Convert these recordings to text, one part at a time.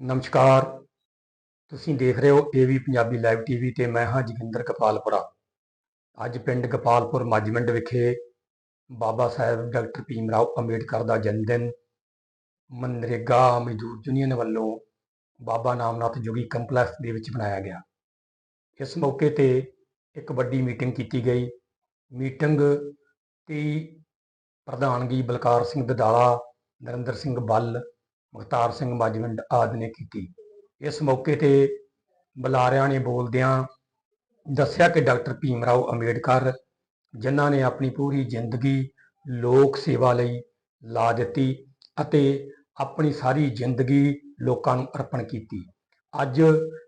ਨਮਸਕਾਰ। ਤੁਸੀਂ ਦੇਖ ਰਹੇ ਹੋ ਏਵੀ ਪੰਜਾਬੀ ਲਾਈਵ ਟੀਵੀ ਤੇ ਮੈਂ ਹਾਂ ਜੋਗਿੰਦਰ ਕਪਾਲਪੁਰਾ। ਅੱਜ ਪਿੰਡ ਗੋਪਾਲਪੁਰ ਮਾਜਮੰਡ ਵਿਖੇ ਬਾਬਾ ਸਾਹਿਬ ਡਾਕਟਰ ਭੀਮ ਰਾਓ ਅੰਬੇਡਕਰ ਦਾ ਜਨਮ ਦਿਨ ਮਨਰੇਗਾ ਮਜ਼ਦੂਰ ਯੂਨੀਅਨ ਵੱਲੋਂ ਬਾਬਾ ਨਾਮਨਾਥ ਜੋਗੀ ਕੰਪਲੈਕਸ ਦੇ ਵਿੱਚ ਬਣਾਇਆ ਗਿਆ। ਇਸ ਮੌਕੇ ਤੇ ਇੱਕ ਵੱਡੀ ਮੀਟਿੰਗ ਕੀਤੀ ਗਈ। ਮੀਟਿੰਗ ਦੀ ਪ੍ਰਧਾਨਗੀ ਬਲਕਾਰ ਸਿੰਘ ਦਦਾਲਾ, ਨਰਿੰਦਰ ਸਿੰਘ ਬੱਲ ਮੁਖਤਾਰ ਸਿੰਘ ਮਾਜਵਿੰਡ ਆਦਿ ਨੇ ਕੀਤੀ। ਇਸ ਮੌਕੇ ਤੇ ਬੁਲਾਰਿਆਂ ਨੇ ਬੋਲਦਿਆਂ ਦੱਸਿਆ ਕਿ ਡਾਕਟਰ ਭੀਮ ਰਾਓ ਅੰਬੇਡਕਰ, ਜਿਨ੍ਹਾਂ ਨੇ ਆਪਣੀ ਪੂਰੀ ਜ਼ਿੰਦਗੀ ਲੋਕ ਸੇਵਾ ਲਈ ਲਾ ਦਿੱਤੀ ਅਤੇ ਆਪਣੀ ਸਾਰੀ ਜ਼ਿੰਦਗੀ ਲੋਕਾਂ ਨੂੰ ਅਰਪਣ ਕੀਤੀ, ਅੱਜ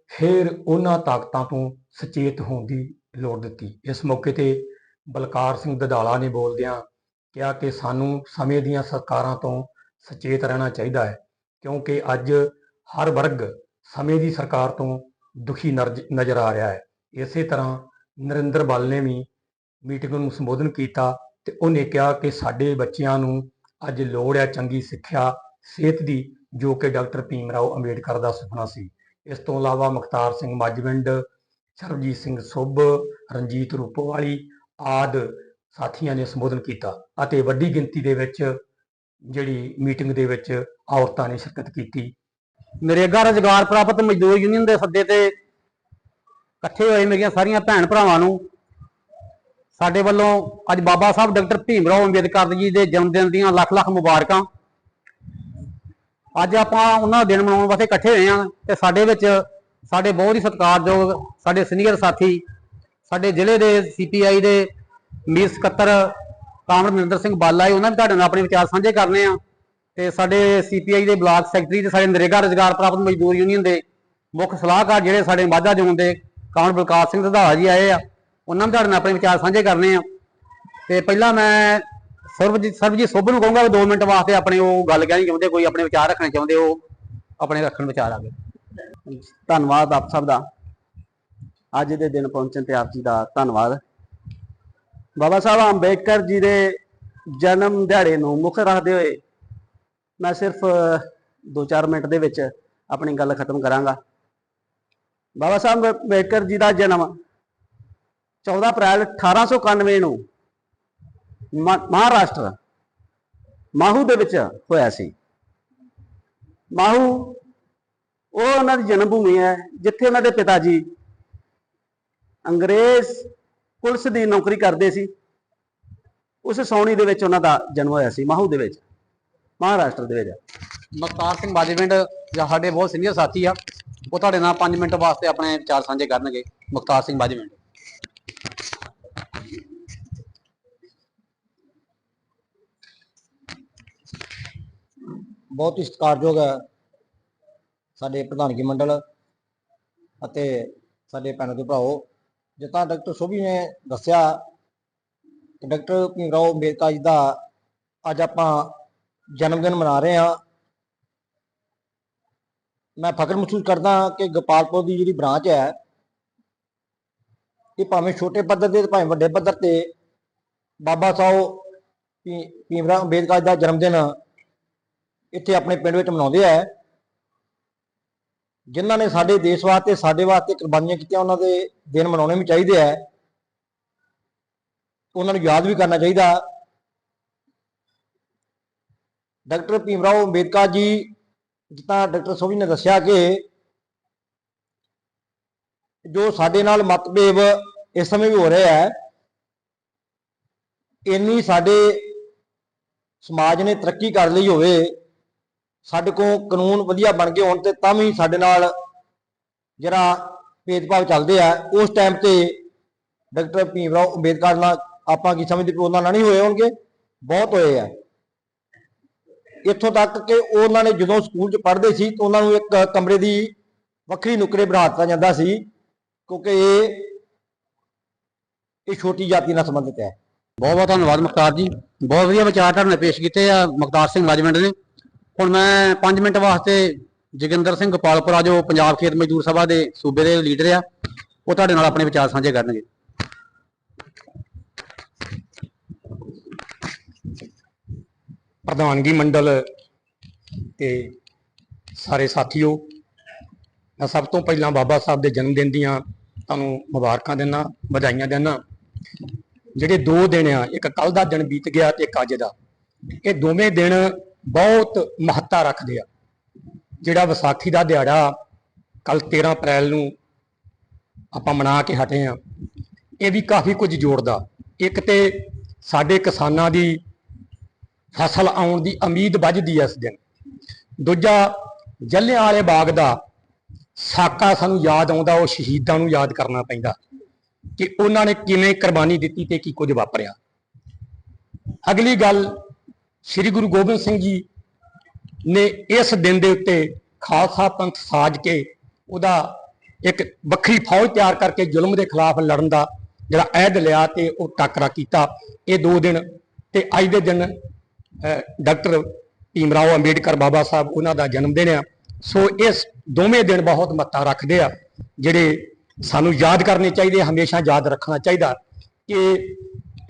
ਫਿਰ ਉਹਨਾਂ ਤਾਕਤਾਂ ਤੋਂ ਸੁਚੇਤ ਹੋਣ ਦੀ ਲੋੜ ਦਿੱਤੀ। ਇਸ ਮੌਕੇ ਤੇ ਬਲਕਾਰ ਸਿੰਘ ਦਦਾਲਾ ਨੇ ਬੋਲਦਿਆਂ ਕਿਹਾ ਕਿ ਸਾਨੂੰ ਸਮੇਂ ਦੀਆਂ ਸਰਕਾਰਾਂ ਤੋਂ ਸੁਚੇਤ ਰਹਿਣਾ ਚਾਹੀਦਾ ਹੈ। ਕਿਉਂਕਿ ਅੱਜ ਹਰ ਵਰਗ ਸਮੇਂ ਦੀ ਸਰਕਾਰ ਤੋਂ ਦੁਖੀ ਨਰਜ- ਨਜ਼ਰ ਆ ਰਿਹਾ ਹੈ। ਇਸੇ ਤਰ੍ਹਾਂ ਨਰਿੰਦਰ ਬਲ ਨੇ ਵੀ ਮੀਟਿੰਗ ਨੂੰ ਸੰਬੋਧਨ ਕੀਤਾ ਤੇ ਉਹਨੇ ਕਿਹਾ ਕਿ ਸਾਡੇ ਬੱਚਿਆਂ ਨੂੰ ਅੱਜ ਲੋੜ ਹੈ ਚੰਗੀ ਸਿੱਖਿਆ, ਸਿਹਤ ਦੀ, ਜੋ ਕਿ ਡਾਕਟਰ ਭੀਮ ਰਾਓ ਅੰਬੇਡਕਰ ਦਾ ਸੁਪਨਾ ਸੀ। ਇਸ ਤੋਂ ਇਲਾਵਾ ਮੁਖਤਾਰ ਸਿੰਘ ਮੱਝਵਿੰਡ ਸਰਬਜੀਤ ਸਿੰਘ ਸੁੱਭ ਰਣਜੀਤ ਰੂਪੋਵਾਲੀ ਆਦ ਸਾਥੀਆਂ ਨੇ ਸੰਬੋਧਨ ਕੀਤਾ ਅਤੇ ਵੱਡੀ ਗਿਣਤੀ ਦੇ ਵਿੱਚ ਜਿਹੜੀ ਮੀਟਿੰਗ ਦੇ ਵਿੱਚ ਔਰਤਾਂ ਨੇ ਸ਼ਿਰਕਤ ਕੀਤੀ। ਨਰੇਗਾ ਰੁਜ਼ਗਾਰ ਪ੍ਰਾਪਤ ਮਜ਼ਦੂਰ ਯੂਨੀਅਨ ਦੇ ਸੱਦੇ ਤੇ ਇਕੱਠੇ ਹੋਏ ਮੇਰੀਆਂ ਸਾਰੀਆਂ ਭੈਣ ਭਰਾਵਾਂ ਨੂੰ ਸਾਡੇ ਵੱਲੋਂ ਅੱਜ ਬਾਬਾ ਸਾਹਿਬ ਡਾਕਟਰ ਭੀਮ ਰਾਓ ਅੰਬੇਦਕਰ ਜੀ ਦੇ ਜਨਮ ਦਿਨ ਦੀਆਂ ਲੱਖ ਲੱਖ ਮੁਬਾਰਕਾਂ। ਅੱਜ ਆਪਾਂ ਉਹਨਾਂ ਦਿਨ ਮਨਾਉਣ ਵਾਸਤੇ ਇਕੱਠੇ ਹੋਏ ਹਾਂ ਤੇ ਸਾਡੇ ਵਿੱਚ ਸਾਡੇ ਬਹੁਤ ਹੀ ਸਤਿਕਾਰਯੋਗ ਸਾਡੇ ਸੀਨੀਅਰ ਸਾਥੀ, ਸਾਡੇ ਜ਼ਿਲ੍ਹੇ ਦੇ ਸੀਪੀਆਈ ਦੇ ਮੀਰ ਸਕੱਤਰ ਕਾਮਰੇਡ ਮਨਿੰਦਰ ਸਿੰਘ ਬਾਲਾ ਜੀ, ਉਹਨਾਂ ਵੀ ਤੁਹਾਡੇ ਨਾਲ ਆਪਣੇ ਵਿਚਾਰ ਸਾਂਝੇ ਕਰਨੇ ਆ। ਤੇ ਸਾਡੇ ਸੀਪੀਆਈ ਦੇ ਬਲਾਕ ਸੈਕਟਰੀ ਤੇ ਸਾਡੇ ਨਰੇਗਾ ਰੁਜ਼ਗਾਰ ਪ੍ਰਾਪਤ ਮਜ਼ਦੂਰ ਯੂਨੀਅਨ ਦੇ ਮੁੱਖ ਸਲਾਹਕਾਰ ਜਿਹੜੇ ਸਾਡੇ ਮਾਝਾ ਜ਼ੋਨ ਦੇ ਕਾਮਰੇਡ ਬਲਕਾਰ ਸਿੰਘ ਰੰਧਾਵਾ ਜੀ ਆਏ ਆ, ਉਹਨਾਂ ਵੀ ਤੁਹਾਡੇ ਨਾਲ ਆਪਣੇ ਵਿਚਾਰ ਸਾਂਝੇ ਕਰਨੇ ਆ। ਤੇ ਪਹਿਲਾਂ ਮੈਂ ਸਰਬਜੀਤ ਸਰਬਜੀਤ ਸੋਭ ਨੂੰ ਕਹੂੰਗਾ ਵੀ 2 ਮਿੰਟ ਵਾਸਤੇ ਆਪਣੇ ਉਹ ਗੱਲ ਕਹਿਣੀ ਚਾਹੁੰਦੇ, ਕੋਈ ਆਪਣੇ ਵਿਚਾਰ ਰੱਖਣੇ ਚਾਹੁੰਦੇ, ਉਹ ਆਪਣੇ ਰੱਖਣ ਵਿਚਾਰ ਆਗੇ ਧੰਨਵਾਦ ਆਪ ਸਭ ਦਾ। ਅੱਜ ਦੇ ਦਿਨ ਪਹੁੰਚਣ ਤੇ ਆਪ ਜੀ ਦਾ ਧੰਨਵਾਦ। ਬਾਬਾ ਸਾਹਿਬ ਅੰਬੇਡਕਰ ਜੀ ਦੇ ਜਨਮ ਦਿਹਾੜੇ ਨੂੰ ਮੁੱਖ ਰੱਖਦੇ ਹੋਏ ਮੈਂ ਸਿਰਫ 2-4 ਮਿੰਟ ਦੇ ਵਿੱਚ ਆਪਣੀ ਗੱਲ ਖਤਮ ਕਰਾਂਗਾ। ਬਾਬਾ ਸਾਹਿਬ ਅੰਬੇਡਕਰ ਜੀ ਦਾ ਜਨਮ 14 ਅਪ੍ਰੈਲ 1891 ਨੂੰ ਮਹਾਰਾਸ਼ਟਰ ਮਾਹੂ ਦੇ ਵਿੱਚ ਹੋਇਆ ਸੀ। ਮਾਹੂ ਉਹ ਉਹਨਾਂ ਦੀ ਜਨਮ ਭੂਮੀ ਹੈ ਜਿੱਥੇ ਉਹਨਾਂ ਦੇ ਪਿਤਾ ਜੀ ਅੰਗਰੇਜ਼ ਪੁਲਿਸ ਦੀ ਨੌਕਰੀ ਕਰਦੇ ਸੀ। ਉਸ ਸੌਣੀ ਦੇ ਵਿੱਚ ਉਹਨਾਂ ਦਾ ਜਨਮ ਹੋਇਆ ਸੀ ਮਾਹੂ ਦੇ ਵਿੱਚ ਮਹਾਰਾਸ਼ਟਰ ਦੇ ਵਿੱਚ। ਮੁਖਤਾਰ ਸਿੰਘ ਬਾਜੀਵਿੰਡ ਜਾਂ ਸਾਡੇ ਬਹੁਤ ਸੀਨੀਅਰ ਸਾਥੀ ਆ ਉਹ ਤੁਹਾਡੇ ਨਾਲ 5 ਮਿੰਟ ਵਾਸਤੇ ਆਪਣੇ ਵਿਚਾਰ ਸਾਂਝੇ ਕਰਨਗੇ ਮੁਖਤਾਰ ਸਿੰਘ ਬਾਜੀਵਿੰਡ ਬਹੁਤ ਹੀ ਸਤਿਕਾਰਯੋਗ ਹੈ ਸਾਡੇ ਪ੍ਰਧਾਨਗੀ ਮੰਡਲ ਅਤੇ ਸਾਡੇ ਭੈਣਾਂ ਦੇ ਭਰਾਓ ਜਿੱਦਾਂ ਡਾਕਟਰ ਸੋਭੀ ਨੇ ਦੱਸਿਆ, ਡਾਕਟਰ ਭੀਮ ਰਾਓ ਅੰਬੇਦਕਰ ਜੀ ਦਾ ਅੱਜ ਆਪਾਂ ਜਨਮ ਦਿਨ ਮਨਾ ਰਹੇ ਹਾਂ। ਮੈਂ ਫਖਰ ਮਹਿਸੂਸ ਕਰਦਾ ਕਿ ਗੋਪਾਲਪੁਰ ਦੀ ਜਿਹੜੀ ਬ੍ਰਾਂਚ ਹੈ, ਇਹ ਭਾਵੇਂ ਛੋਟੇ ਪੱਧਰ ਤੇ ਭਾਵੇਂ ਵੱਡੇ ਪੱਧਰ ਤੇ ਬਾਬਾ ਸਾਹਿਬ ਭੀ- ਭੀਮ ਰਾਓ ਅੰਬੇਦਕਰ ਜੀ ਦਾ ਜਨਮ ਦਿਨ ਇੱਥੇ ਆਪਣੇ ਪਿੰਡ ਵਿੱਚ ਮਨਾਉਂਦੇ ਆ। ਜਿਨ੍ਹਾਂ ਨੇ ਸਾਡੇ ਦੇਸ਼ ਵਾਸਤੇ, ਸਾਡੇ ਵਾਸਤੇ ਕੁਰਬਾਨੀਆਂ ਕੀਤੀਆਂ, ਉਹਨਾਂ ਦੇ ਦਿਨ ਮਨਾਉਣੇ ਵੀ ਚਾਹੀਦੇ ਆ। ਉਹਨਾਂ ਨੂੰ ਯਾਦ ਵੀ ਕਰਨਾ ਚਾਹੀਦਾ। ਡਾਕਟਰ ਭੀਮ ਰਾਓ ਅੰਬੇਦਕਰ ਜੀ, ਜਿੱਦਾਂ ਡਾਕਟਰ ਸੋਭੀ ਨੇ ਦੱਸਿਆ ਕਿ ਜੋ ਸਾਡੇ ਨਾਲ ਮਤਭੇਦ ਇਸ ਸਮੇਂ ਵੀ ਹੋ ਰਿਹਾ ਹੈ, ਇੰਨੀ ਸਾਡੇ ਸਮਾਜ ਨੇ ਤਰੱਕੀ ਕਰ ਲਈ ਹੋਵੇ। ਸਾਡੇ ਕੋਲ ਕਾਨੂੰਨ ਵਧੀਆ ਬਣ ਗਏ ਹੋਣ ਤੇ ਤਾਂ ਵੀ ਸਾਡੇ ਨਾਲ ਜਿਹੜਾ ਭੇਦਭਾਵ ਚੱਲਦੇ ਆ, ਉਸ ਟਾਈਮ ਤੇ ਡਾਕਟਰ ਭੀਮ ਰਾਓ ਅੰਬੇਦਕਰ ਨਾਲ ਆਪਾਂ ਕੀ ਸਮਝਦੇ ਕਿ ਉਹਨਾਂ ਨਾਲ ਨਹੀਂ ਹੋਏ ਹੋਣਗੇ? ਬਹੁਤ ਹੋਏ ਆ। ਇੱਥੋਂ ਤੱਕ ਕਿ ਉਹਨਾਂ ਨੇ ਜਦੋਂ ਸਕੂਲ 'ਚ ਪੜ੍ਹਦੇ ਸੀ ਤਾਂ ਉਹਨਾਂ ਨੂੰ ਇੱਕ ਕਮਰੇ ਦੀ ਵੱਖਰੀ ਨੁਕਰੇ ਬਣਾ ਦਿੱਤਾ ਜਾਂਦਾ ਸੀ, ਕਿਉਂਕਿ ਇਹ ਇਹ ਛੋਟੀ ਜਾਤੀ ਨਾਲ ਸੰਬੰਧਿਤ ਹੈ। ਬਹੁਤ ਬਹੁਤ ਧੰਨਵਾਦ ਮੁਖਤਾਰ ਜੀ। ਬਹੁਤ ਵਧੀਆ ਵਿਚਾਰ ਤੁਹਾਡੇ ਪੇਸ਼ ਕੀਤੇ ਆ। ਮੁਖਤਾਰ ਸਿੰਘ ਮਾਜਵਿੰਡ ਨੇ। ਹੁਣ ਮੈਂ 5 ਮਿੰਟ ਵਾਸਤੇ ਜੋਗਿੰਦਰ ਸਿੰਘ ਗੋਪਾਲਪੁਰਾ, ਜੋ ਪੰਜਾਬ ਖੇਤ ਮਜ਼ਦੂਰ ਸਭਾ ਦੇ ਸੂਬੇ ਦੇ ਲੀਡਰ ਆ, ਉਹ ਤੁਹਾਡੇ ਨਾਲ ਆਪਣੇ ਵਿਚਾਰ ਸਾਂਝੇ ਕਰਨਗੇ। ਪ੍ਰਧਾਨਗੀ ਮੰਡਲ ਤੇ ਸਾਰੇ ਸਾਥੀਓ, ਮੈਂ ਸਭ ਤੋਂ ਪਹਿਲਾਂ ਬਾਬਾ ਸਾਹਿਬ ਦੇ ਜਨਮ ਦਿਨ ਦੀਆਂ ਤੁਹਾਨੂੰ ਮੁਬਾਰਕਾਂ ਦਿੰਦਾ ਵਧਾਈਆਂ ਦਿੰਦਾ ਜਿਹੜੇ ਦੋ ਦਿਨ ਆ, ਇੱਕ ਕੱਲ ਦਾ ਦਿਨ ਬੀਤ ਗਿਆ ਤੇ ਇੱਕ ਅੱਜ ਦਾ। ਇਹ ਦੋਵੇਂ ਦਿਨ ਬਹੁਤ ਮਹੱਤਤਾ ਰੱਖਦੇ ਆ। ਜਿਹੜਾ ਵਿਸਾਖੀ ਦਾ ਦਿਹਾੜਾ ਕੱਲ 13 ਅਪ੍ਰੈਲ ਨੂੰ ਆਪਾਂ ਮਨਾ ਕੇ ਹਟੇ ਆ, ਇਹ ਵੀ ਕਾਫੀ ਕੁਝ ਜੋੜਦਾ। ਇੱਕ ਤੇ ਸਾਡੇ ਕਿਸਾਨਾਂ ਦੀ ਫਸਲ ਆਉਣ ਦੀ ਉਮੀਦ ਵੱਜਦੀ ਐ ਇਸ ਦਿਨ। ਦੂਜਾ ਜੱਲਿਆਂ ਵਾਲੇ ਬਾਗ ਦਾ ਸਾਕਾ ਸਾਨੂੰ ਯਾਦ ਆਉਂਦਾ, ਉਹ ਸ਼ਹੀਦਾਂ ਨੂੰ ਯਾਦ ਕਰਨਾ ਪੈਂਦਾ ਕਿ ਉਹਨਾਂ ਨੇ ਕਿਵੇਂ ਕੁਰਬਾਨੀ ਦਿੱਤੀ ਤੇ ਕੀ ਕੁਝ ਵਾਪਰਿਆ। ਅਗਲੀ ਗੱਲ ਸ੍ਰੀ ਗੁਰੂ ਗੋਬਿੰਦ ਸਿੰਘ ਜੀ ਨੇ ਇਸ ਦਿਨ ਦੇ ਉੱਤੇ ਖਾਲਸਾ ਪੰਥ ਸਾਜ ਕੇ ਉਹਦਾ ਇੱਕ ਵੱਖਰੀ ਫੌਜ ਤਿਆਰ ਕਰਕੇ ਜ਼ੁਲਮ ਦੇ ਖਿਲਾਫ ਲੜਨ ਦਾ ਜਿਹੜਾ ਅਹਿਦ ਲਿਆ ਤੇ ਉਹ ਟਾਕਰਾ ਕੀਤਾ। ਇਹ ਦੋ ਦਿਨ ਤੇ ਅੱਜ ਦੇ ਦਿਨ ਡਾਕਟਰ ਭੀਮ ਰਾਓ ਅੰਬੇਡਕਰ ਬਾਬਾ ਸਾਹਿਬ ਉਹਨਾਂ ਦਾ ਜਨਮ ਦਿਨ ਆ। ਸੋ ਇਸ ਦੋਵੇਂ ਦਿਨ ਬਹੁਤ ਮਹੱਤਤਾ ਰੱਖਦੇ ਆ, ਜਿਹੜੇ ਸਾਨੂੰ ਯਾਦ ਕਰਨੇ ਚਾਹੀਦੇ, ਹਮੇਸ਼ਾ ਯਾਦ ਰੱਖਣਾ ਚਾਹੀਦਾ ਕਿ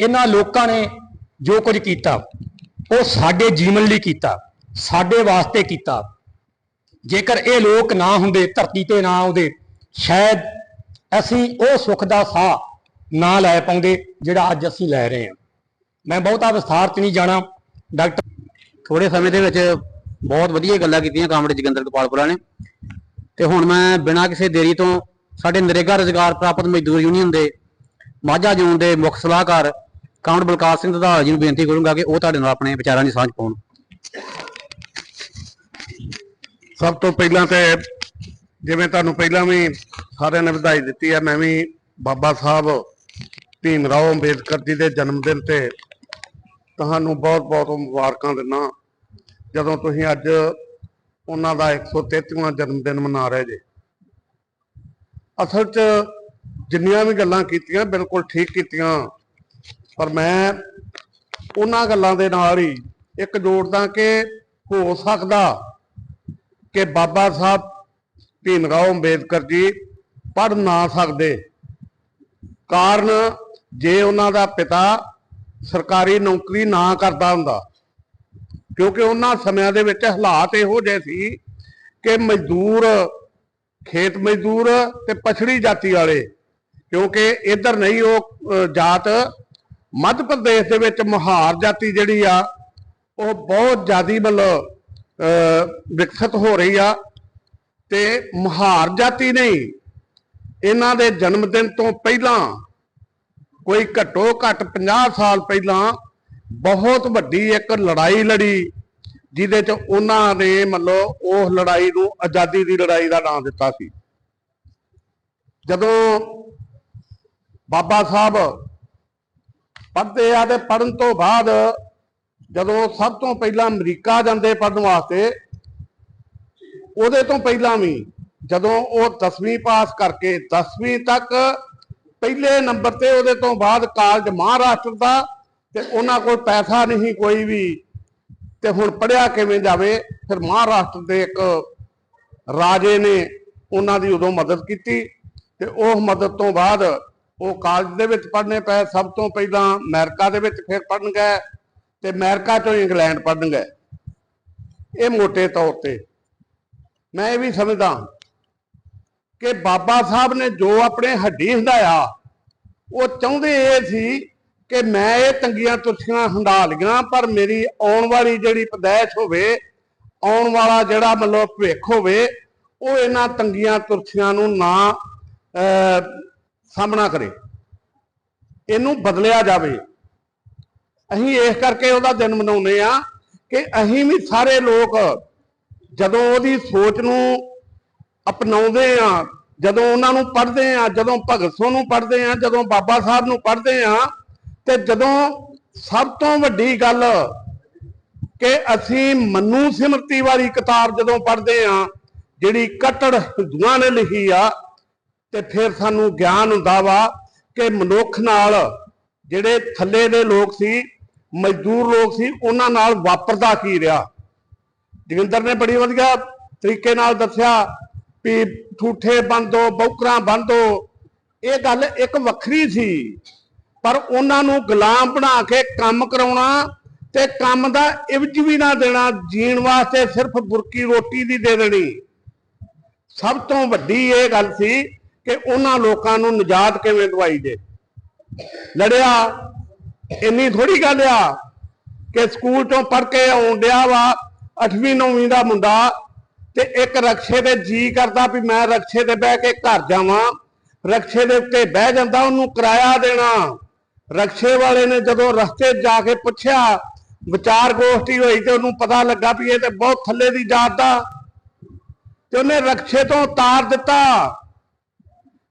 ਇਹਨਾਂ ਲੋਕਾਂ ਨੇ ਜੋ ਕੁਝ ਕੀਤਾ ਉਹ ਸਾਡੇ ਜੀਵਨ ਲਈ ਕੀਤਾ, ਸਾਡੇ ਵਾਸਤੇ ਕੀਤਾ। ਜੇਕਰ ਇਹ ਲੋਕ ਨਾ ਹੁੰਦੇ, ਧਰਤੀ ਤੇ ਨਾ ਆਉਂਦੇ, ਸ਼ਾਇਦ ਅਸੀਂ ਉਹ ਸੁੱਖ ਦਾ ਸਾਹ ਨਾ ਲੈ ਪਾਉਂਦੇ ਜਿਹੜਾ ਅੱਜ ਅਸੀਂ ਲੈ ਰਹੇ ਹਾਂ। ਮੈਂ ਬਹੁਤਾ ਵਿਸਥਾਰ ਚ ਨਹੀਂ ਜਾਣਾ। ਡਾਕਟਰ ਥੋੜੇ ਸਮੇਂ ਦੇ ਵਿੱਚ ਬਹੁਤ ਵਧੀਆ ਗੱਲਾਂ ਕੀਤੀਆਂ ਕਾਮਰੇਡ ਜਗਿੰਦਰ ਕਪਾਲਪੁਰਾ ਨੇ। ਤੇ ਹੁਣ ਮੈਂ ਬਿਨਾਂ ਕਿਸੇ ਦੇਰੀ ਤੋਂ ਸਾਡੇ ਨਰੇਗਾ ਰੁਜ਼ਗਾਰ ਪ੍ਰਾਪਤ ਮਜ਼ਦੂਰ ਯੂਨੀਅਨ ਦੇ, ਮਾਝਾ ਜ਼ੋਨ ਦੇ ਮੁੱਖ ਸਲਾਹਕਾਰ ਕਾਮਰੇਡ ਬਲਕਾਰ ਸਿੰਘ ਦਧਾਲ ਜੀ ਨੂੰ ਬੇਨਤੀ ਕਰੂੰਗਾ ਕਿ ਉਹ ਤੁਹਾਡੇ ਨਾਲ ਆਪਣੇ ਵਿਚਾਰਾਂ ਦੀ ਸਾਂਝ ਪਾਉਣ। ਸਭ ਤੋਂ ਪਹਿਲਾਂ ਤੇ ਜਿਵੇਂ ਤੁਹਾਨੂੰ ਪਹਿਲਾਂ ਵੀ ਸਾਰਿਆਂ ਨੇ ਵਧਾਈ ਦਿੱਤੀ ਹੈ ਮੈਂ ਵੀ ਬਾਬਾ ਸਾਹਿਬ ਭੀਮ ਰਾਓ ਅੰਬੇਦਕਰ ਜੀ ਦੇ ਜਨਮ ਦਿਨ ਤੇ ਤੁਹਾਨੂੰ ਬਹੁਤ ਬਹੁਤ ਮੁਬਾਰਕਾਂ ਦਿੰਦਾ ਜਦੋਂ ਤੁਸੀਂ ਅੱਜ ਉਹਨਾਂ ਦਾ 133ਵਾਂ ਜਨਮ ਦਿਨ ਮਨਾ ਰਹੇ ਜੇ। ਅਸਲ 'ਚ ਜਿੰਨੀਆਂ ਵੀ ਗੱਲਾਂ ਕੀਤੀਆਂ, ਬਿਲਕੁਲ ਠੀਕ ਕੀਤੀਆਂ। ਪਰ ਮੈਂ ਉਹਨਾਂ ਗੱਲਾਂ ਦੇ ਨਾਲ ਹੀ ਇੱਕ ਜੋੜਦਾ ਕਿ ਹੋ ਸਕਦਾ ਕਿ ਬਾਬਾ ਸਾਹਿਬ ਭੀਮ ਰਾਓ ਅੰਬੇਦਕਰ ਜੀ ਪੜ੍ਹ ਨਾ ਸਕਦੇ। ਕਾਰਨ ਜੇ ਉਹਨਾਂ ਦਾ ਪਿਤਾ ਸਰਕਾਰੀ ਨੌਕਰੀ ਨਾ ਕਰਦਾ ਹੁੰਦਾ, ਕਿਉਂਕਿ ਉਹਨਾਂ ਸਮਿਆਂ ਦੇ ਵਿੱਚ ਹਾਲਾਤ ਇਹੋ ਜਿਹੇ ਸੀ ਕਿ ਮਜ਼ਦੂਰ, ਖੇਤ ਮਜ਼ਦੂਰ ਤੇ ਪਛੜੀ ਜਾਤੀ ਵਾਲੇ, ਕਿਉਂਕਿ ਇੱਧਰ ਨਹੀਂ ਉਹ ਜਾਤ ਮੱਧ ਪ੍ਰਦੇਸ਼ ਦੇ ਵਿੱਚ ਮੁਹਾਰ ਜਾਤੀ ਜਿਹੜੀ ਆ ਉਹ ਬਹੁਤ ਜ਼ਿਆਦੀ ਮਤਲਬ ਅਹ, ਵਿਕਸਿਤ ਹੋ ਰਹੀ ਆ। ਤੇ ਮੁਹਾਰ ਜਾਤੀ ਨਹੀਂ ਇਹਨਾਂ ਦੇ ਜਨਮ ਦਿਨ ਤੋਂ ਪਹਿਲਾਂ ਕੋਈ ਘੱਟੋ ਘੱਟ 50 ਸਾਲ ਪਹਿਲਾਂ ਬਹੁਤ ਵੱਡੀ ਇੱਕ ਲੜਾਈ ਲੜੀ ਜਿਹਦੇ ਚ ਉਹਨਾਂ ਨੇ ਮਤਲਬ ਉਸ ਲੜਾਈ ਨੂੰ ਆਜ਼ਾਦੀ ਦੀ ਲੜਾਈ ਦਾ ਨਾਮ ਦਿੱਤਾ ਸੀ। ਜਦੋਂ ਬਾਬਾ ਸਾਹਿਬ ਪੜ੍ਹਦੇ ਆ ਤੇ ਪੜਨ ਤੋਂ ਬਾਅਦ ਜਦੋਂ ਸਭ ਤੋਂ ਪਹਿਲਾਂ ਅਮਰੀਕਾ ਜਾਂਦੇ ਪੜਨ ਵਾਸਤੇ, ਉਹਦੇ ਤੋਂ ਪਹਿਲਾਂ ਵੀ ਜਦੋਂ ਉਹ 10ਵੀਂ ਪਾਸ ਕਰਕੇ 10ਵੀਂ ਤੱਕ ਪਹਿਲੇ ਨੰਬਰ ਤੇ ਉਹਦੇ ਤੋਂ ਬਾਅਦ ਕਾਲਜ ਮਹਾਰਾਸ਼ਟਰ ਦਾ ਤੇ ਉਹਨਾਂ ਕੋਲ ਪੈਸਾ ਨਹੀਂ ਕੋਈ ਵੀ ਤੇ ਹੁਣ ਪੜਿਆ ਕਿਵੇਂ ਜਾਵੇ, ਫਿਰ ਮਹਾਰਾਸ਼ਟਰ ਦੇ ਇੱਕ ਰਾਜੇ ਨੇ ਉਹਨਾਂ ਦੀ ਉਦੋਂ ਮਦਦ ਕੀਤੀ ਤੇ ਉਹ ਮਦਦ ਤੋਂ ਬਾਅਦ ਉਹ ਕਾਲਜ ਦੇ ਵਿੱਚ ਪੜ੍ਹਨੇ ਪਏ ਸਭ ਤੋਂ ਪਹਿਲਾਂ ਅਮਰੀਕਾ ਦੇ ਵਿੱਚ ਫਿਰ ਪੜ੍ਹਨ ਗਏ ਤੇ ਅਮਰੀਕਾ ਤੋਂ ਇੰਗਲੈਂਡ ਪੜਨ ਗਏ ਇਹ ਮੋٹے ਤੌਰ ਤੇ। ਮੈਂ ਇਹ ਵੀ ਸਮਝਦਾ ਕਿ ਬਾਬਾ ਸਾਹਿਬ ਨੇ ਜੋ ਆਪਣੇ ਹੱਡੀ ਹੰਡਾਇਆ ਉਹ ਚਾਹੁੰਦੇ ਇਹ ਸੀ ਕਿ ਮੈਂ ਇਹ ਤੰਗੀਆਂ ਤੁਰਸ਼ੀਆਂ ਹੰਡਾ ਲਈਆਂ ਪਰ ਮੇਰੀ ਆਉਣ ਵਾਲੀ ਜਿਹੜੀ ਪਦੈਸ਼ ਹੋਵੇ ਆਉਣ ਵਾਲਾ ਜਿਹੜਾ ਮਤਲਬ ਭਵਿੱਖ ਹੋਵੇ ਉਹ ਇਹਨਾਂ ਤੰਗੀਆਂ ਤੁਰਸ਼ੀਆਂ ਨੂੰ ਨਾ ਅਹ, ਸਾਹਮਣਾ ਕਰੇ। ਇਹਨੂੰ ਬਦਲਿਆ ਜਾਵੇ। ਅਸੀਂ ਇਸ ਕਰਕੇ ਉਹਦਾ ਦਿਨ ਮਨਾਉਂਦੇ ਆ ਕਿ ਅਸੀਂ ਵੀ ਸਾਰੇ ਲੋਕ ਜਦੋਂ ਉਹਦੀ ਸੋਚ ਨੂੰ ਅਪਣਾਉਂਦੇ ਆ ਜਦੋਂ ਉਹਨਾਂ ਨੂੰ ਪੜ੍ਹਦੇ ਆ ਜਦੋਂ ਭਗਤ ਸਿੰਘ ਨੂੰ ਪੜ੍ਹਦੇ ਆ ਜਦੋਂ ਬਾਬਾ ਸਾਹਿਬ ਨੂੰ ਪੜ੍ਹਦੇ ਆ ਤੇ ਜਦੋਂ ਸਭ ਤੋਂ ਵੱਡੀ ਗੱਲ ਕਿ ਅਸੀਂ ਮਨੂ ਸਿਮਰਤੀ ਵਾਲੀ ਕਿਤਾਬ ਜਦੋਂ ਪੜ੍ਹਦੇ ਆ ਜਿਹੜੀ ਕੱਟੜ ਹਿੰਦੂਆਂ ਨੇ ਲਿਖੀ ਆ ਤੇ ਫਿਰ ਸਾਨੂੰ ਗਿਆਨ ਹੁੰਦਾ ਵਾ ਕਿ ਮਨੁੱਖ ਨਾਲ ਜਿਹੜੇ ਥੱਲੇ ਦੇ ਲੋਕ ਸੀ, ਮਜ਼ਦੂਰ ਲੋਕ ਸੀ, ਉਹਨਾਂ ਨਾਲ ਵਾਪਰਦਾ ਕੀ ਰਿਹਾ? ਜਗਿੰਦਰ ਨੇ ਬੜੀ ਵਧੀਆ ਤਰੀਕੇ ਨਾਲ ਦੱਸਿਆ ਵੀ ਠੂਠੇ ਬੰਦੋ ਬੌਕਰਾਂ ਬੰਦੋ ਇਹ ਗੱਲ ਇੱਕ ਵੱਖਰੀ ਸੀ, ਪਰ ਉਹਨਾਂ ਨੂੰ ਗੁਲਾਮ ਬਣਾ ਕੇ ਕੰਮ ਕਰਾਉਣਾ ਤੇ ਕੰਮ ਦਾ ਇਵਜ ਵੀ ਨਾ ਦੇਣਾ, ਜੀਣ ਵਾਸਤੇ ਸਿਰਫ ਬੁਰਕੀ ਰੋਟੀ ਦੀ ਦੇ ਦੇਣੀ। ਸਭ ਤੋਂ ਵੱਡੀ ਇਹ ਗੱਲ ਸੀ ਕਿ ਉਹਨਾਂ ਲੋਕਾਂ ਨੂੰ ਨਿਜਾਤ ਕਿਵੇਂ ਦਵਾਈ ਦੇ? ਲੜਿਆ, ਇੰਨੀ ਥੋੜੀ ਗੱਲ ਆ ਕਿ ਸਕੂਲ ਤੋਂ ਪੜ੍ਹ ਕੇ ਆਉਣ ਵਾ 8ਵੀਂ 9ਵੀਂ ਦਾ ਮੁੰਡਾ ਤੇ ਇੱਕ ਰਕਸ਼ੇ ਤੇ ਜੀ ਕਰਦਾ ਵੀ ਮੈਂ ਰਕਸ਼ੇ ਤੇ ਬਹਿ ਕੇ ਘਰ ਜਾਵਾਂ। ਰਕਸ਼ੇ ਦੇ ਉੱਤੇ ਬਹਿ ਜਾਂਦਾ, ਉਹਨੂੰ ਕਿਰਾਇਆ ਦੇਣਾ। ਰਕਸ਼ੇ ਵਾਲੇ ਨੇ ਜਦੋਂ ਰਸਤੇ ਜਾ ਕੇ ਪੁੱਛਿਆ, ਵਿਚਾਰ ਗੋਸ਼ਟੀ ਹੋਈ ਤੇ ਉਹਨੂੰ ਪਤਾ ਲੱਗਾ ਵੀ ਇਹ ਤੇ ਬਹੁਤ ਥੱਲੇ ਦੀ ਜਾਤ ਦਾ ਤੇ ਉਹਨੇ ਰਕਸ਼ੇ ਤੋਂ ਉਤਾਰ ਦਿੱਤਾ।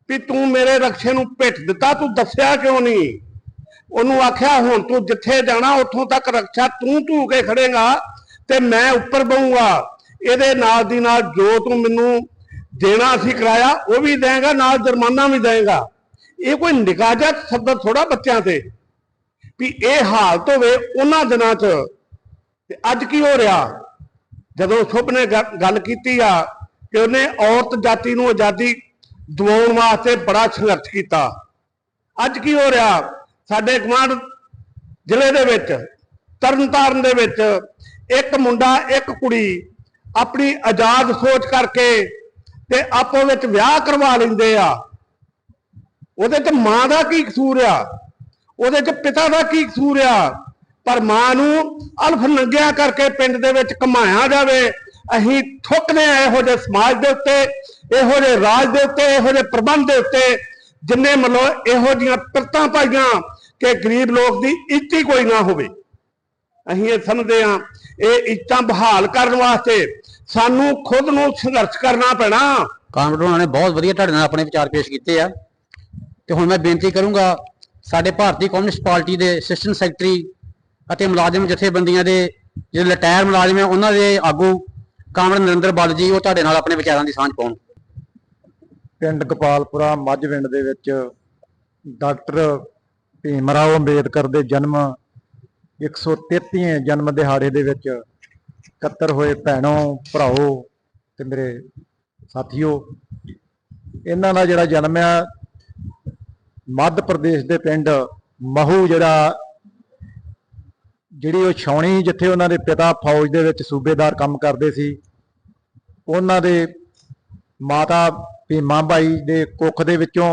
ਵੀ ਤੂੰ ਮੇਰੇ ਰਕਸ਼ੇ ਨੂੰ ਭਿੱਟ ਦਿੱਤਾ, ਤੂੰ ਦੱਸਿਆ ਕਿਉਂ ਨਹੀਂ? ਉਹਨੂੰ ਆਖਿਆ, ਹੁਣ ਤੂੰ ਜਿੱਥੇ ਜਾਣਾ, ਉੱਥੋਂ ਤੱਕ ਰਕਸ਼ਾ ਤੂੰ ਧੂ ਕੇ ਖੜੇਗਾ ਤੇ ਮੈਂ ਉੱਪਰ ਬਹੂੰਗਾ। ਇਹਦੇ ਨਾਲ ਦੀ ਨਾਲ ਜੋ ਤੂੰ ਮੈਨੂੰ ਦੇਣਾ ਸੀ ਕਿਰਾਇਆ, ਉਹ ਵੀ ਦੇਗਾ, ਨਾਲ ਜੁਰਮਾਨਾ ਵੀ ਦੇਗਾ। ਇਹ ਕੋਈ ਨਿਗਾਜਾ ਸ਼ਬਦ ਥੋੜਾ ਬੱਚਿਆਂ ਤੇ ਵੀ ਇਹ ਹਾਲਤ ਹੋਵੇ ਉਹਨਾਂ ਦਿਨਾਂ 'ਚ। ਤੇ ਅੱਜ ਕੀ ਹੋ ਰਿਹਾ? ਜਦੋਂ ਸ਼ੁਭ ਨੇ ਗ- ਗੱਲ ਕੀਤੀ ਆ ਕਿ ਉਹਨੇ ਔਰਤ ਜਾਤੀ ਨੂੰ ਆਜ਼ਾਦੀ ਦਵਾਉਣ ਵਾਸਤੇ ਬੜਾ ਸੰਘਰਸ਼ ਕੀਤਾ। ਅੱਜ ਕੀ ਹੋ ਰਿਹਾ? ਸਾਡੇ ਗਵਾਂਢ ਜ਼ਿਲ੍ਹੇ ਦੇ ਵਿੱਚ, ਤਰਨਤਾਰਨ ਦੇ ਵਿੱਚ ਇੱਕ ਮੁੰਡਾ, ਇੱਕ ਕੁੜੀ ਆਪਣੀ ਆਜ਼ਾਦ ਸੋਚ ਕਰਕੇ ਤੇ ਆਪੋ ਵਿੱਚ ਵਿਆਹ ਕਰਵਾ ਲੈਂਦੇ ਆ। ਉਹਦੇ ਚ ਮਾਂ ਦਾ ਕੀ ਕਸੂਰ ਆ? ਉਹਦੇ ਚ ਪਿਤਾ ਦਾ ਕੀ ਕਸੂਰ ਆ? ਪਰ ਮਾਂ ਨੂੰ ਅਲਫ ਨੰਗਿਆ ਕਰਕੇ ਪਿੰਡ ਦੇ ਵਿੱਚ ਕਮਾਇਆ ਜਾਵੇ। ਅਸੀਂ ਥੁੱਕਦੇ ਆ ਇਹੋ ਜਿਹੇ ਸਮਾਜ ਦੇ ਉੱਤੇ ਇਹੋ ਜਿਹੇ ਰਾਜ ਦੇ ਉੱਤੇ, ਇਹੋ ਜਿਹੇ ਪ੍ਰਬੰਧ ਦੇ ਉੱਤੇ ਜਿੰਨੇ ਮਤਲਬ ਇਹੋ ਜੀਆਂ ਪਿਰਤਾਂ ਪਾਈਆਂ ਕਿ ਗਰੀਬ ਲੋਕ ਦੀ ਇੱਜ਼ਤ ਕੋਈ ਨਾ ਹੋਵੇ। ਅਸੀਂ ਇਹ ਸਮਝਦੇ ਹਾਂ, ਇਹ ਇੱਜ਼ਤਾਂ ਬਹਾਲ ਕਰਨ ਵਾਸਤੇ ਸਾਨੂੰ ਖੁਦ ਨੂੰ ਸੰਘਰਸ਼ ਕਰਨਾ ਪੈਣਾ। ਕਾਮਰੇਡ ਉਹਨਾਂ ਨੇ ਬਹੁਤ ਵਧੀਆ ਤੁਹਾਡੇ ਨਾਲ ਆਪਣੇ ਵਿਚਾਰ ਪੇਸ਼ ਕੀਤੇ ਆ। ਤੇ ਹੁਣ ਮੈਂ ਬੇਨਤੀ ਕਰੂੰਗਾ, ਸਾਡੇ ਭਾਰਤੀ ਕਮਿਊਨਿਸਟ ਪਾਰਟੀ ਦੇ ਅਸਿਸਟੈਂਟ ਸੈਕਟਰੀ ਅਤੇ ਮੁਲਾਜ਼ਮ ਜਥੇਬੰਦੀਆਂ ਦੇ ਜਿਹੜੇ ਰਿਟਾਇਰ ਮੁਲਾਜ਼ਮ ਹੈ ਉਹਨਾਂ ਦੇ ਆਗੂ ਕਾਮਰੇਡ ਨਰਿੰਦਰ ਬਾਲ ਜੀ, ਉਹ ਤੁਹਾਡੇ ਨਾਲ ਆਪਣੇ ਵਿਚਾਰਾਂ ਦੀ ਸਾਂਝ ਪਾਉਣ। ਪਿੰਡ ਗੋਪਾਲਪੁਰਾ ਮੱਝਵਿੰਡ ਦੇ ਵਿੱਚ ਡਾਕਟਰ ਭੀਮ ਰਾਓ ਅੰਬੇਦਕਰ ਦੇ ਜਨਮ 133ਵੇਂ ਜਨਮ ਦਿਹਾੜੇ ਦੇ ਵਿੱਚ ਇਕੱਤਰ ਹੋਏ ਭੈਣੋ, ਭਰਾਓ ਤੇ ਮੇਰੇ ਸਾਥੀਓ। ਇਹਨਾਂ ਦਾ ਜਿਹੜਾ ਜਨਮ ਆ, ਮੱਧ ਪ੍ਰਦੇਸ਼ ਦੇ ਪਿੰਡ ਮਹੂ ਜਿਹੜਾ, ਜਿਹੜੀ ਉਹ ਛਾਉਣੀ ਜਿੱਥੇ ਉਹਨਾਂ ਦੇ ਪਿਤਾ ਫੌਜ ਦੇ ਵਿੱਚ ਸੂਬੇਦਾਰ ਕੰਮ ਕਰਦੇ ਸੀ, ਉਹਨਾਂ ਦੇ ਮਾਤਾ ਭੀਮਾ ਬਾਈ ਦੇ ਕੁੱਖ ਦੇ ਵਿੱਚੋਂ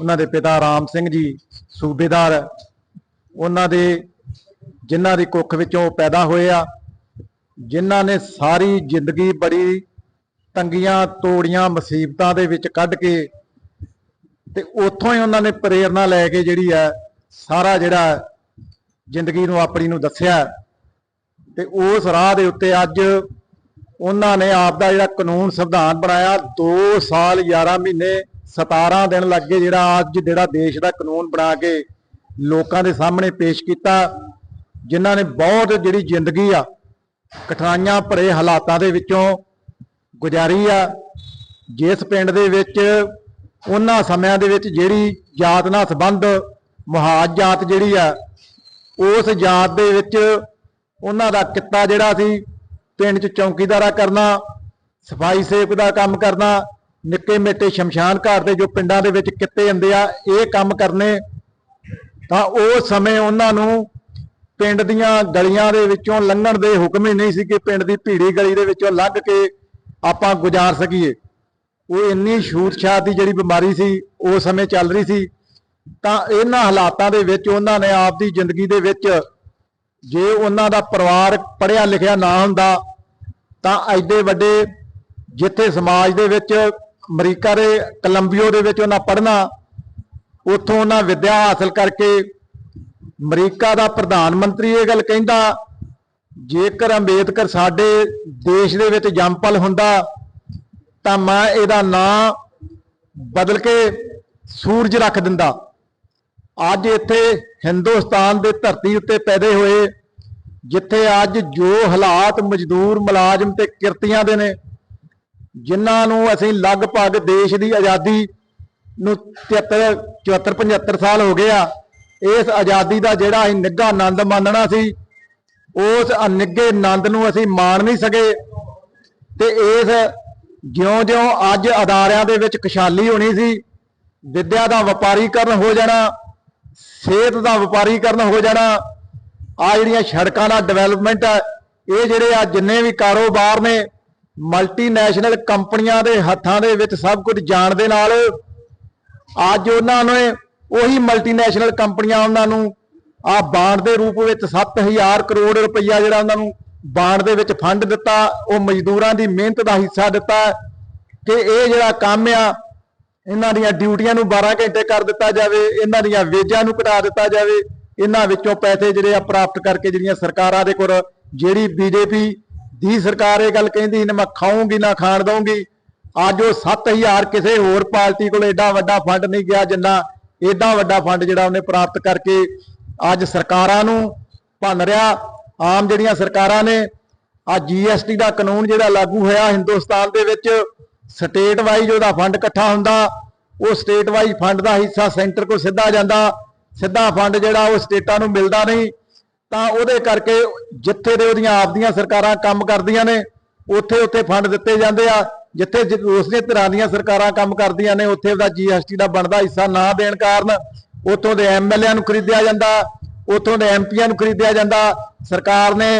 ਉਹਨਾਂ ਦੇ ਪਿਤਾ ਰਾਮ ਸਿੰਘ ਜੀ ਸੂਬੇਦਾਰ, ਉਹਨਾਂ ਦੇ ਜਿਨ੍ਹਾਂ ਦੀ ਕੁੱਖ ਵਿੱਚੋਂ ਪੈਦਾ ਹੋਏ ਆ, ਜਿਨ੍ਹਾਂ ਨੇ ਸਾਰੀ ਜ਼ਿੰਦਗੀ ਬੜੀ ਤੰਗੀਆਂ, ਤੋੜੀਆਂ, ਮੁਸੀਬਤਾਂ ਦੇ ਵਿੱਚ ਕੱਢ ਕੇ ਤੇ ਉੱਥੋਂ ਹੀ ਉਹਨਾਂ ਨੇ ਪ੍ਰੇਰਣਾ ਲੈ ਕੇ ਜਿਹੜੀ ਹੈ ਸਾਰਾ ਜਿਹੜਾ ਜ਼ਿੰਦਗੀ ਨੂੰ ਆਪਣੀ ਨੂੰ ਦੱਸਿਆ। ਤੇ ਉਸ ਰਾਹ ਦੇ ਉੱਤੇ ਅੱਜ ਉਹਨਾਂ ਨੇ ਆਪ ਦਾ ਜਿਹੜਾ ਕਾਨੂੰਨ ਸੰਵਿਧਾਨ ਬਣਾਇਆ 2 ਸਾਲ 11 ਮਹੀਨੇ 17 ਦਿਨ ਲੱਗੇ ਜਿਹੜਾ ਅੱਜ ਜਿਹੜਾ ਦੇਸ਼ ਦਾ ਕਾਨੂੰਨ ਬਣਾ ਕੇ ਲੋਕਾਂ ਦੇ ਸਾਹਮਣੇ ਪੇਸ਼ ਕੀਤਾ, ਜਿਨ੍ਹਾਂ ਨੇ ਬਹੁਤ ਜਿਹੜੀ ਜ਼ਿੰਦਗੀ ਆ, ਕਠਿਨਾਈਆਂ ਭਰੇ ਹਾਲਾਤਾਂ ਦੇ ਵਿੱਚੋਂ ਗੁਜ਼ਾਰੀ ਆ। ਜਿਸ ਪਿੰਡ ਦੇ ਵਿੱਚ ਉਹਨਾਂ ਸਮਿਆਂ ਦੇ ਵਿੱਚ ਜਿਹੜੀ ਜਾਤ ਨਾਲ ਸੰਬੰਧ ਮੁਹਾਜ ਜਾਤ ਜਿਹੜੀ ਆ, ਉਸ ਜਾਤ ਦੇ ਵਿੱਚ ਉਹਨਾਂ ਦਾ ਕਿੱਤਾ ਜਿਹੜਾ ਸੀ ਪਿੰਡ 'ਚ ਚੌਕੀਦਾਰਾ ਕਰਨਾ, ਸਫ਼ਾਈ ਸੇਵਕ ਦਾ ਕੰਮ ਕਰਨਾ, ਨਿੱਕੇ ਮੇਟੇ ਸ਼ਮਸ਼ਾਨ ਘਾਟ ਦੇ ਜੋ ਪਿੰਡਾਂ ਦੇ ਵਿੱਚ ਕਿੱਤੇ ਹੁੰਦੇ ਆ, ਇਹ ਕੰਮ ਕਰਨੇ, ਤਾਂ ਉਹ ਸਮੇਂ ਉਹਨਾਂ ਨੂੰ ਪਿੰਡ ਦੀਆਂ ਗਲੀਆਂ ਦੇ ਵਿੱਚੋਂ ਲੰਘਣ ਦੇ ਹੁਕਮ ਹੀ ਨਹੀਂ ਸੀ ਕਿ ਪਿੰਡ ਦੀ ਭੀੜੀ ਗਲੀ ਦੇ ਵਿੱਚੋਂ ਲੰਘ ਕੇ ਆਪਾਂ ਗੁਜ਼ਾਰ ਸਕੀਏ। ਉਹ ਇੰਨੀ ਛੂਤ-ਛਾਤ ਦੀ ਜਿਹੜੀ ਬਿਮਾਰੀ ਸੀ ਉਸ ਸਮੇਂ ਚੱਲ ਰਹੀ ਸੀ। ਤਾਂ ਇਹਨਾਂ ਹਾਲਾਤਾਂ ਦੇ ਵਿੱਚ ਉਹਨਾਂ ਨੇ ਆਪਦੀ ਜ਼ਿੰਦਗੀ ਦੇ ਵਿੱਚ ਜੇ ਉਹਨਾਂ ਦਾ ਪਰਿਵਾਰ ਪੜ੍ਹਿਆ ਲਿਖਿਆ ਨਾ ਹੁੰਦਾ ਤਾਂ ਐਡੇ ਵੱਡੇ ਜਿੱਥੇ ਸਮਾਜ ਦੇ ਵਿੱਚ ਅਮਰੀਕਾ ਦੇ, ਕੋਲੰਬੀਓ ਦੇ ਵਿੱਚ ਉਹਨਾਂ ਪੜ੍ਹਨਾ, ਉੱਥੋਂ ਉਹਨਾਂ ਵਿੱਦਿਆ ਹਾਸਲ ਕਰਕੇ ਅਮਰੀਕਾ ਦਾ ਪ੍ਰਧਾਨ ਮੰਤਰੀ ਇਹ ਗੱਲ ਕਹਿੰਦਾ, ਜੇਕਰ ਅੰਬੇਦਕਰ ਸਾਡੇ ਦੇਸ਼ ਦੇ ਵਿੱਚ ਜੰਮਪਲ ਹੁੰਦਾ, ਤਾਂ ਮੈਂ ਇਹਦਾ ਨਾਂ ਬਦਲ ਕੇ ਸੂਰਜ ਰੱਖ ਦਿੰਦਾ। ਅੱਜ ਇੱਥੇ ਹਿੰਦੁਸਤਾਨ ਦੇ ਧਰਤੀ ਉੱਤੇ ਪੈਦੇ ਹੋਏ ਜਿੱਥੇ ਅੱਜ ਜੋ ਹਾਲਾਤ ਮਜ਼ਦੂਰ ਮੁਲਾਜ਼ਮ ਤੇ ਕਿਰਤੀਆਂ ਦੇ ਨੇ, ਜਿਨ੍ਹਾਂ ਨੂੰ ਅਸੀਂ ਲਗਭਗ ਦੇਸ਼ ਦੀ ਆਜ਼ਾਦੀ ਨੂੰ 73 74 75 ਸਾਲ ਹੋ ਗਏ ਆ, ਇਸ ਆਜ਼ਾਦੀ ਦਾ ਜਿਹੜਾ ਅਸੀਂ ਨਿੱਘਾ ਆਨੰਦ ਮਾਣਨਾ ਸੀ, ਉਸ ਨਿੱਘੇ ਆਨੰਦ ਨੂੰ ਅਸੀਂ ਮਾਣ ਨਹੀਂ ਸਕੇ। ਤੇ ਇਸ ਜਿਉਂ-ਜਿਉਂ ਅੱਜ ਅਦਾਰਿਆਂ ਦੇ ਵਿੱਚ ਖੁਸ਼ਹਾਲੀ ਹੋਣੀ ਸੀ, ਵਿੱਦਿਆ ਦਾ ਵਪਾਰੀਕਰਨ ਹੋ ਜਾਣਾ, ਸਿਹਤ ਦਾ ਵਪਾਰੀਕਰਨ ਹੋ ਜਾਣਾ ਆ ਜਿਹੜੀਆਂ ਸੜਕਾਂ ਦਾ ਡਿਵੈਲਪਮੈਂਟ ਹੈ, ਇਹ ਜਿਹੜੇ ਆ ਜਿੰਨੇ ਵੀ ਕਾਰੋਬਾਰ ਨੇ ਮਲਟੀਨੈਸ਼ਨਲ ਕੰਪਨੀਆਂ ਦੇ ਹੱਥਾਂ ਦੇ ਵਿੱਚ ਸਭ ਕੁਝ ਜਾਣ ਦੇ ਨਾਲ, ਅੱਜ ਉਹਨਾਂ ਨੇ ਉਹੀ ਮਲਟੀਨੈਸ਼ਨਲ ਕੰਪਨੀਆਂ ਉਹਨਾਂ ਨੂੰ ਆ ਬਾਂਡ ਦੇ ਰੂਪ ਵਿੱਚ 7000 ਕਰੋੜ ਰੁਪਈਆ ਜਿਹੜਾ ਉਹਨਾਂ ਨੂੰ ਬਾਂਡ ਦੇ ਵਿੱਚ ਫੰਡ ਦਿੱਤਾ, ਉਹ ਮਜ਼ਦੂਰਾਂ ਦੀ ਮਿਹਨਤ ਦਾ ਹਿੱਸਾ ਦਿੱਤਾ ਕਿ ਇਹ ਜਿਹੜਾ ਕੰਮ ਆ, ਇਹਨਾਂ ਦੀਆਂ ਡਿਊਟੀਆਂ ਨੂੰ 12 ਘੰਟੇ ਕਰ ਦਿੱਤਾ ਜਾਵੇ, ਇਹਨਾਂ ਦੀਆਂ ਵੇਜਾਂ ਨੂੰ ਘਟਾ ਦਿੱਤਾ ਜਾਵੇ ਇਹਨਾਂ ਵਿੱਚੋਂ ਪੈਸੇ ਜਿਹੜੇ ਆ ਪ੍ਰਾਪਤ ਕਰਕੇ ਜਿਹੜੀਆਂ ਸਰਕਾਰਾਂ ਦੇ ਕੋਲ, ਜਿਹੜੀ ਬੀਜੇਪੀ ਦੀ ਸਰਕਾਰ ਇਹ ਗੱਲ ਕਹਿੰਦੀ ਨਾ, ਮੈਂ ਖਾਊਂਗੀ ਨਾ ਖਾਣ ਦਊਂਗੀ। ਅੱਜ ਉਹ 7000 ਕਿਸੇ ਹੋਰ ਪਾਰਟੀ ਕੋਲ ਐਡਾ ਵੱਡਾ ਫੰਡ ਨਹੀਂ ਗਿਆ ਜਿੰਨਾ ਐਡਾ ਵੱਡਾ ਫੰਡ ਜਿਹੜਾ ਉਹਨੇ ਪ੍ਰਾਪਤ ਕਰਕੇ ਅੱਜ ਸਰਕਾਰਾਂ ਨੂੰ ਭੰਨ ਰਿਹਾ। ਆਮ ਜਿਹੜੀਆਂ ਸਰਕਾਰਾਂ ਨੇ, ਆ ਜੀਐਸਟੀ ਦਾ ਕਾਨੂੰਨ ਜਿਹੜਾ ਲਾਗੂ ਹੋਇਆ ਹਿੰਦੁਸਤਾਨ ਦੇ ਵਿੱਚ ਸਟੇਟ ਵਾਈਜ਼ ਉਹਦਾ ਫੰਡ ਇਕੱਠਾ ਹੁੰਦਾ। ਉਹ ਸਟੇਟ ਵਾਈਜ਼ ਫੰਡ ਦਾ ਹਿੱਸਾ ਸੈਂਟਰ ਕੋਲ ਸਿੱਧਾ ਜਾਂਦਾ। ਸਿੱਧਾ ਫੰਡ ਜਿਹੜਾ ਉਹ ਸਟੇਟਾਂ ਨੂੰ ਮਿਲਦਾ ਨਹੀਂ, ਤਾਂ ਉਹਦੇ ਕਰਕੇ ਜਿੱਥੇ ਦੇ ਉਹਦੀਆਂ ਆਪਦੀਆਂ ਸਰਕਾਰਾਂ ਕੰਮ ਕਰਦੀਆਂ ਨੇ, ਉੱਥੇ ਉੱਥੇ ਫੰਡ ਦਿੱਤੇ ਜਾਂਦੇ ਆ, ਜਿੱਥੇ ਜ- ਉਸਨੇ ਧਿਰਾਂ ਦੀਆਂ ਸਰਕਾਰਾਂ ਕੰਮ ਕਰਦੀਆਂ ਨੇ, ਉੱਥੇ ਉਹਦਾ ਜੀਐਸਟੀ ਦਾ ਬਣਦਾ ਹਿੱਸਾ ਨਾ ਦੇਣ ਕਾਰਨ ਉੱਥੋਂ ਦੇ ਐਮਐਲਏ ਨੂੰ ਖਰੀਦਿਆ ਜਾਂਦਾ, ਉੱਥੋਂ ਦੇ ਐਮਪੀਆਂ ਨੂੰ ਖਰੀਦਿਆ ਜਾਂਦਾ। ਸਰਕਾਰ ਨੇ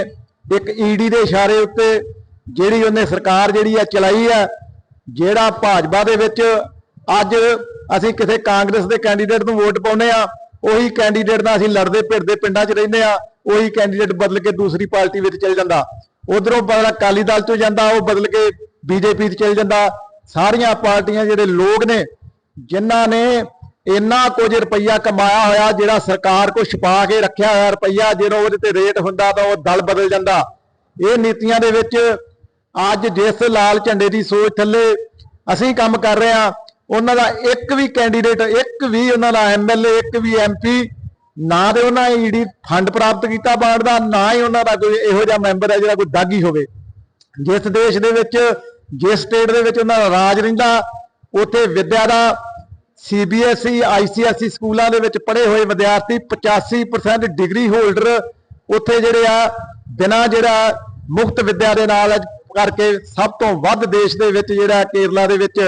ਇੱਕ ਈਡੀ ਦੇ ਇਸ਼ਾਰੇ ਉੱਤੇ ਜਿਹੜੀ ਉਹਨੇ ਸਰਕਾਰ ਜਿਹੜੀ ਆ ਚਲਾਈ ਆ, ਜਿਹੜਾ ਭਾਜਪਾ ਦੇ ਵਿੱਚ ਅੱਜ ਅਸੀਂ ਕਿਸੇ ਕਾਂਗਰਸ ਦੇ ਕੈਂਡੀਡੇਟ ਨੂੰ ਵੋਟ ਪਾਉਨੇ ਆ ਉਹੀ ਕੈਂਡੀਡੇਟ ਦਾ ਅਸੀਂ ਲੜਦੇ, ਭਿੜਦੇ ਪਿੰਡਾਂ 'ਚ ਰਹਿੰਦੇ ਆ ਉਹੀ ਕੈਂਡੀਡੇਟ ਬਦਲ ਕੇ ਦੂਸਰੀ ਪਾਰਟੀ ਵਿੱਚ ਚਲ ਜਾਂਦਾ। ਉਧਰੋਂ ਬਦਲਾ ਅਕਾਲੀ ਦਲ 'ਚੋਂ ਜਾਂਦਾ, ਉਹ ਬਦਲ ਕੇ ਬੀਜੇਪੀ 'ਚ ਚਲ ਜਾਂਦਾ। ਸਾਰੀਆਂ ਪਾਰਟੀਆਂ ਜਿਹੜੇ ਲੋਕ ਨੇ, ਜਿਨ੍ਹਾਂ ਨੇ ਇੰਨਾ ਕੁਝ ਰੁਪਈਆ ਕਮਾਇਆ ਹੋਇਆ, ਜਿਹੜਾ ਸਰਕਾਰ ਕੋ ਛਪਾ ਕੇ ਰੱਖਿਆ ਹੋਇਆ ਰੁਪਈਆ ਜਦੋਂ ਉਹਦੇ ਤੇ ਰੇਟ ਹੁੰਦਾ ਤਾਂ ਉਹ ਦਲ ਬਦਲ ਜਾਂਦਾ। ਇਹ ਨੀਤੀਆਂ ਦੇ ਵਿੱਚ ਅੱਜ ਜਿਸ ਲਾਲ ਝੰਡੇ ਦੀ ਸੋਚ ਥੱਲੇ ਅਸੀਂ ਕੰਮ ਕਰ ਰਹੇ ਹਾਂ ਉਹਨਾਂ ਦਾ ਇੱਕ ਵੀ ਕੈਂਡੀਡੇਟ ਇੱਕ ਵੀ ਉਹਨਾਂ ਦਾ ਐਮਐਲਏ ਇੱਕ ਵੀ ਐਮਪੀ ਨਾ ਦੇ ਉਹਨਾਂ ਈਡੀ ਫੰਡ ਪ੍ਰਾਪਤ ਕੀਤਾ ਬਾੜ ਦਾ, ਨਾ ਹੀ ਉਹਨਾਂ ਦਾ ਕੋਈ ਇਹੋ ਜਿਹਾ ਮੈਂਬਰ ਹੈ ਜਿਹੜਾ ਕੋਈ ਦਾਗੀ ਹੋਵੇ। ਜਿਸ ਦੇਸ਼ ਦੇ ਵਿੱਚ, ਜਿਸ ਸਟੇਟ ਦੇ ਵਿੱਚ ਉਹਨਾਂ ਦਾ ਰਾਜ ਰਹਿੰਦਾ, ਉੱਥੇ ਵਿੱਦਿਆ ਦਾ ਸੀਬੀਐਸਈ ਆਈਸੀਐਸਈ ਸਕੂਲਾਂ ਦੇ ਵਿੱਚ ਪੜ੍ਹੇ ਹੋਏ ਵਿਦਿਆਰਥੀ 85% ਡਿਗਰੀ ਹੋਲਡਰ ਉੱਥੇ ਜਿਹੜੇ ਆ, ਬਿਨਾਂ ਜਿਹੜਾ ਮੁਫਤ ਵਿੱਦਿਆ ਦੇ ਨਾਲ ਕਰਕੇ ਸਭ ਤੋਂ ਵੱਧ ਦੇਸ਼ ਦੇ ਵਿੱਚ ਜਿਹੜਾ ਕੇਰਲਾ ਦੇ ਵਿੱਚ